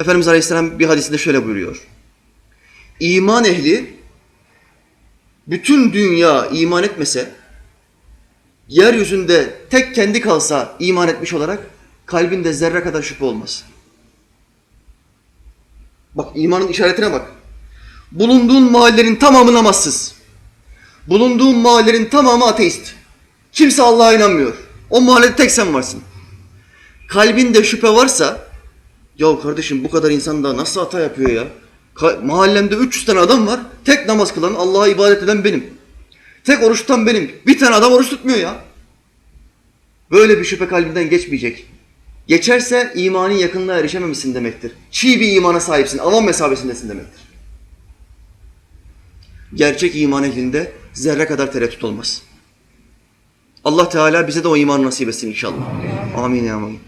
Efendimiz Aleyhisselam bir hadisinde şöyle buyuruyor. İman ehli bütün dünya iman etmese, yeryüzünde tek kendi kalsa iman etmiş olarak kalbinde zerre kadar şüphe olmaz. Bak imanın işaretine bak. Bulunduğun mahallenin tamamı namazsız. Bulunduğun mahallenin tamamı ateist. Kimse Allah'a inanmıyor. O mahallede tek sen varsın. Kalbinde şüphe varsa, ya kardeşim bu kadar insan da nasıl hata yapıyor ya? Mahallemde 300 tane adam var. Tek namaz kılan, Allah'a ibadet eden benim. Tek oruç tutan benim. Bir tane adam oruç tutmuyor ya. Böyle bir şüphe kalbinden geçmeyecek. Geçerse imanın yakınlığa erişememişsin demektir. Çiğ bir imana sahipsin, avam mesabesindesin demektir. Gerçek iman ehlinde zerre kadar tereddüt olmaz. Allah Teala bize de o imanı nasip etsin inşallah. Amin ya amin.